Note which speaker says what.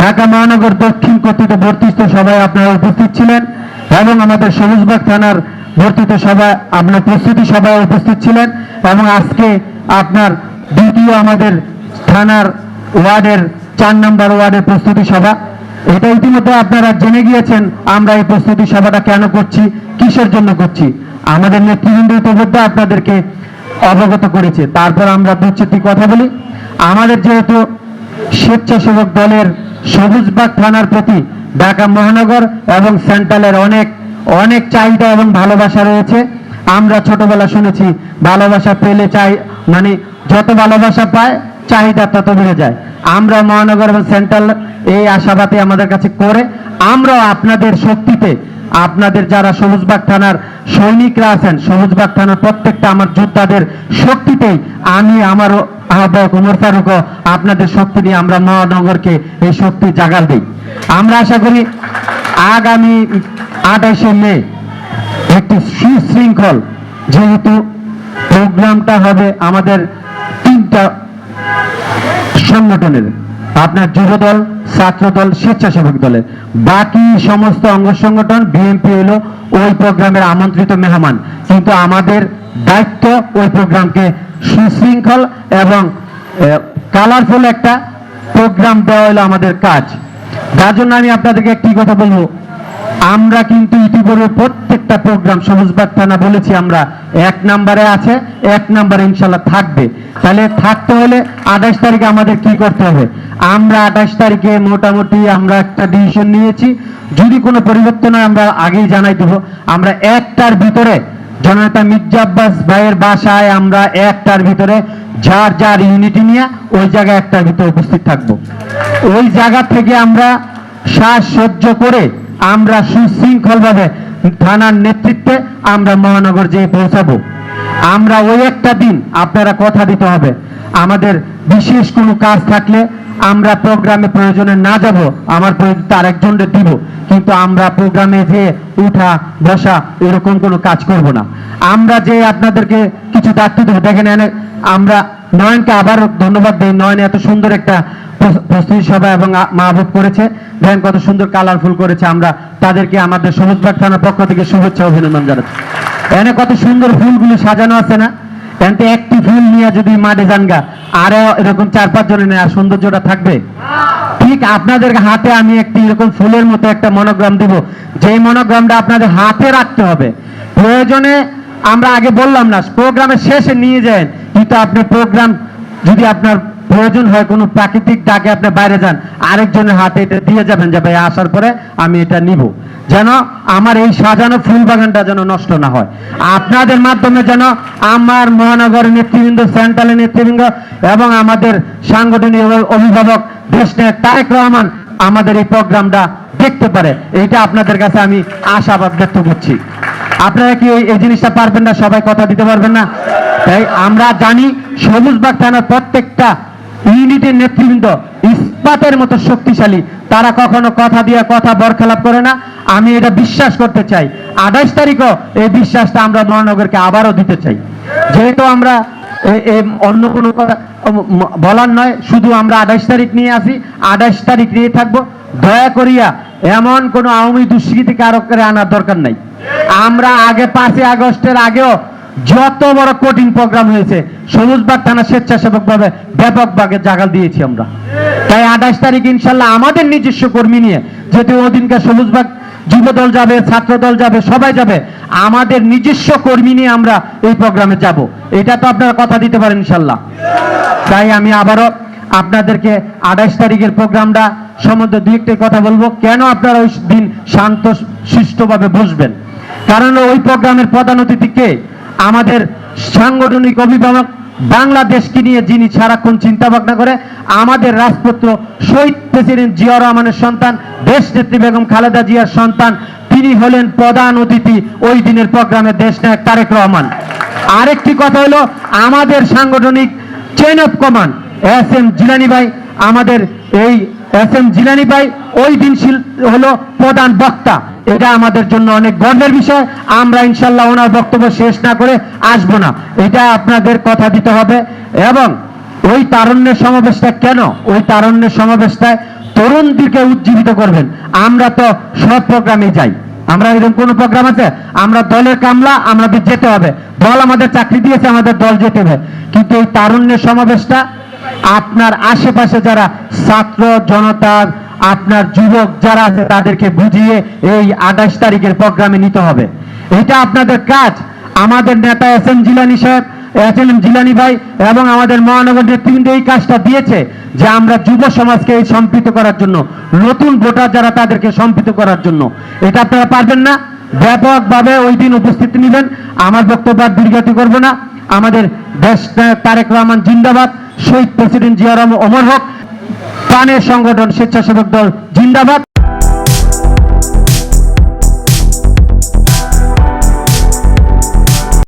Speaker 1: ঢাকা মহানগর দক্ষিণ কর্তৃক বর্তিত সভায় আপনারা উপস্থিত ছিলেন এবং আমাদের সবুজবাগ থানার বর্তিত সভায় আপনার প্রস্তুতি সভায় উপস্থিত ছিলেন এবং আজকে আপনার দ্বিতীয় আমাদের থানার ওয়ার্ডের চার নম্বর ওয়ার্ডের প্রস্তুতি সভা। এটা ইতিমধ্যে আপনারা জেনে গিয়েছেন আমরা এই প্রস্তুতি সভাটা কেন করছি, কিসের জন্য করছি। আমাদের নেতৃবৃন্দ ইতিমধ্যে আপনাদেরকে অবগত করেছে। তারপর আমরা দু কথা বলি। আমাদের যেহেতু স্বেচ্ছাসেবক দলের সবুজবাগ থানার প্রতি ঢাকা মহানগর এবং সেন্ট্রালের অনেক অনেক চাহিদা এবং ভালোবাসা রয়েছে। আমরা ছোটবেলা শুনেছি, ভালোবাসা পেলে চাই মানে যত ভালোবাসা পায়, চাহিদা তত বেড়ে যায়। আমরা মহানগর এবং সেন্ট্রাল এই আশাবাদী আমাদের কাছে করে, আমরাও আপনাদের শক্তিতে, আপনাদের যারা সবুজবাগ থানার সৈনিকরা আছেন, সবুজবাগ থানার প্রত্যেকটা আমার যোদ্ধাদের শক্তিতেই আমি আমার আহ্বায়ক উমর ফারুকও আপনাদের শক্তি নিয়ে আমরা মহানগরকে এই শক্তি জাগাল দিই। আমরা আশা করি আগামী আঠাশে মে একটি সুশৃঙ্খল যেহেতু প্রোগ্রামটা হবে আমাদের তিনটা সংগঠনের, আপনার যুব দল ছাত্র দল স্বেচ্ছাসেবক দলের। বাকি সমস্ত অঙ্গ সংগঠন, বিএনপি হলো ওই প্রোগ্রামের আমন্ত্রিত মেহমান। কিন্তু আমাদের দায়িত্ব ওই প্রোগ্রামকে সুশৃঙ্খল এবং কালারফুল একটা প্রোগ্রাম দেওয়া হলো আমাদের কাজ। যার জন্য আমি আপনাদেরকে একটি কথা বলব। আমরা কিন্তু ইতিপূর্বে প্রত্যেকটা প্রোগ্রাম সবুজবাগ থানা বলেছি আমরা, এক নাম্বারে আছে, এক নাম্বারে ইনশাল্লাহ থাকবে। তাহলে থাকতে হলে আঠাশ তারিখে আমাদের কি করতে হবে? আমরা আঠাশ তারিখে মোটামুটি আমরা একটা ডিসিশন নিয়েছি। যদি কোনো পরিবর্তন হয় আমরা আগেই জানাই দেবো। আমরা একটার ভিতরে জননেতা মির্জা আব্বাস ভাইয়ের বাসায় আমরা একটার ভিতরে যার যার ইউনিটি নিয়ে ওই জায়গায় একটার ভিতরে উপস্থিত থাকব। ওই জায়গা থেকে আমরা শ্বাস সহ্য করে আমরা সুশৃঙ্খলভাবে থানার নেতৃত্বে আমরা মহানগর যেয়ে পৌঁছাবো। আমরা ওই একটা দিন আপনারা কথা দিতে হবে। আমাদের বিশেষ কোনো কাজ থাকলে আমরা প্রোগ্রামে প্রয়োজনে না যাব, আমার তার একজনকে দিব। কিন্তু আমরা প্রোগ্রামে যে উঠা, বসা, এরকম কোনো কাজ করব না। আমরা যে আপনাদেরকে কিছু দায়িত্ব দেবো, দেখেন আমরা নয়নকে আবার ধন্যবাদ দিই। নয়ন এত সুন্দর একটা প্রস্তুতি সভা এবং মাহবুব করেছে। দেখেন কত সুন্দর কালারফুল করেছে। আমরা তাদেরকে আমাদের সবুজবাগ থানার পক্ষ থেকে শুভেচ্ছা, অভিনন্দন জানাচ্ছি। এনে কত সুন্দর ফুলগুলো সাজানো আছে না? এনতে একটি ফুল নিয়ে যদি মাঠে যান গা, আরও এরকম চার পাঁচ জনের আর সৌন্দর্যটা থাকবে। ঠিক আপনাদের হাতে আমি একটি এরকম ফুলের মতো একটা মনোগ্রাম দিব। যে মনোগ্রামটা আপনাদের হাতে রাখতে হবে। প্রয়োজনে আমরা আগে বললাম না, প্রোগ্রামের শেষে নিয়ে যায় কিন্তু আপনি প্রোগ্রাম যদি আপনার প্রয়োজন হয় কোনো প্রাকৃতিক ডাকে আপনি বাইরে যান, আরেকজনের হাতে এটা দিয়ে যাবেন যে, ভাই, আসার পরে আমি এটা নিব। যেন আমার এই সাজানো ফুল বাগানটা যেন নষ্ট না হয়। আপনাদের মাধ্যমে যেন আমার মহানগরের নেতৃবৃন্দ সেন্ট্রালের নেতৃবৃন্দ এবং আমাদের সাংগঠনিক অভিভাবক দেশ নায়ক তারেক রহমান আমাদের এই প্রোগ্রামটা দেখতে পারে। এটা আপনাদের কাছে আমি আশাবাদ ব্যক্ত করছি। আপনারা কি এই জিনিসটা পারবেন না? সবাই কথা দিতে পারবেন না? তাই আমরা জানি সবুজবাগ থানার প্রত্যেকটা ইউনিটের নেতৃবৃন্দ ইস্পাতের মতো শক্তিশালী, তারা কখনো কথা দিয়ে কথা বরখেলাপ করে না। আমি এটা বিশ্বাস করতে চাই। আঠাশ তারিখও এই বিশ্বাসটা আমরা মহানগরকে আবারও দিতে চাই। যেহেতু আমরা অন্য কোনো কথা বলার নয়, শুধু আমরা আঠাশ তারিখ নিয়ে আসি, আঠাশ তারিখ নিয়ে থাকব। দয়া করিয়া এমন কোনো আওয়ামী দুষ্কৃতি কারক করে আনার দরকার নাই। আমরা আগে পাঁচই আগস্টের আগেও যত বড় কঠিন প্রোগ্রাম হয়েছে, সবুজবাগ থানা স্বেচ্ছাসেবক ভাবে ব্যাপক ভাগে জাগাল দিয়েছি আমরা। তাই আঠাশ তারিখ ইনশাল্লাহ আমাদের নিজস্ব কর্মী নিয়ে যেহেতু ওদিনকে সবুজবাগ যুব দল যাবে ছাত্র দল যাবে, সবাই যাবে, আমাদের নিজস্ব কর্মী নিয়ে আমরা এই প্রোগ্রামে যাব। এটা তো আপনারা কথা দিতে পারেন ইনশাল্লাহ। তাই আমি আবারও আপনাদেরকে আঠাশ তারিখের প্রোগ্রামটা সম্বন্ধে দুই একটি কথা বলব। কেন আপনারা ওই দিন শান্ত, সুষ্ঠুভাবে বসবেন? কারণ ওই প্রোগ্রামের প্রধান অতিথি কে? আমাদের সাংগঠনিক অভিভাবক বাংলাদেশকে নিয়ে যিনি সারাক্ষণ চিন্তা ভাবনা করে, আমাদের রাজপুত্র শহীদ প্রেসিডেন্ট জিয়া রহমানের সন্তান দেশ নেত্রী বেগম খালেদা জিয়ার সন্তান, তিনি হলেন প্রধান অতিথি ওই দিনের প্রোগ্রামে দেশ নায়ক তারেক রহমান। আরেকটি কথা হলো, আমাদের সাংগঠনিক chain of command S M Jilani ভাই, আমাদের এই এস এম জিলানি ভাই, ওই দিন হলো প্রধান বক্তা। এটা আমাদের জন্য অনেক গর্বের বিষয়। আমরা ইনশাল্লাহ ওনার বক্তব্য শেষ না করে আসব না। এটা আপনাদের কথা দিতে হবে। এবং ওই তারণ্যের সমাবেশটা কেন? ওই তারণ্যের সমাবেশটায় তরুণদেরকে উজ্জীবিত করবেন। আমরা তো সব প্রোগ্রামে যাই। আমরা এরকম কোনো প্রোগ্রাম আছে? আমরা দলের কামলা, আমাদের যেতে হবে। দল আমাদের চাকরি দিয়েছে, আমাদের দল যেতে হবে। কিন্তু এই তারুণ্যের সমাবেশটা আপনার আশেপাশে যারা ছাত্র জনতা আপনার যুবক যারা আছে, তাদেরকে বুঝিয়ে এই আঠাশ তারিখের প্রোগ্রামে নিতে হবে। এটা আপনাদের কাজ। আমাদের নেতা এস এম জিলানি সাহেব, এস জিলানি ভাই এবং আমাদের মহানগর নেতৃবৃন্দ এই কাজটা দিয়েছে যে আমরা যুব সমাজকে এই সম্পৃক্ত করার জন্য, নতুন ভোটার যারা তাদেরকে সম্পৃক্ত করার জন্য। এটা আপনারা পারবেন না। ব্যাপকভাবে ওই দিন উপস্থিত নেবেন। আমার বক্তব্য আর দীর্ঘায়িত করব না। আমাদের দেশ তারেক রহমান জিন্দাবাদ। শহীদ প্রেসিডেন্ট জিয়ারাম অমর হক প্রাণের সংগঠন স্বেচ্ছাসেবক দল জিন্দাবাদ।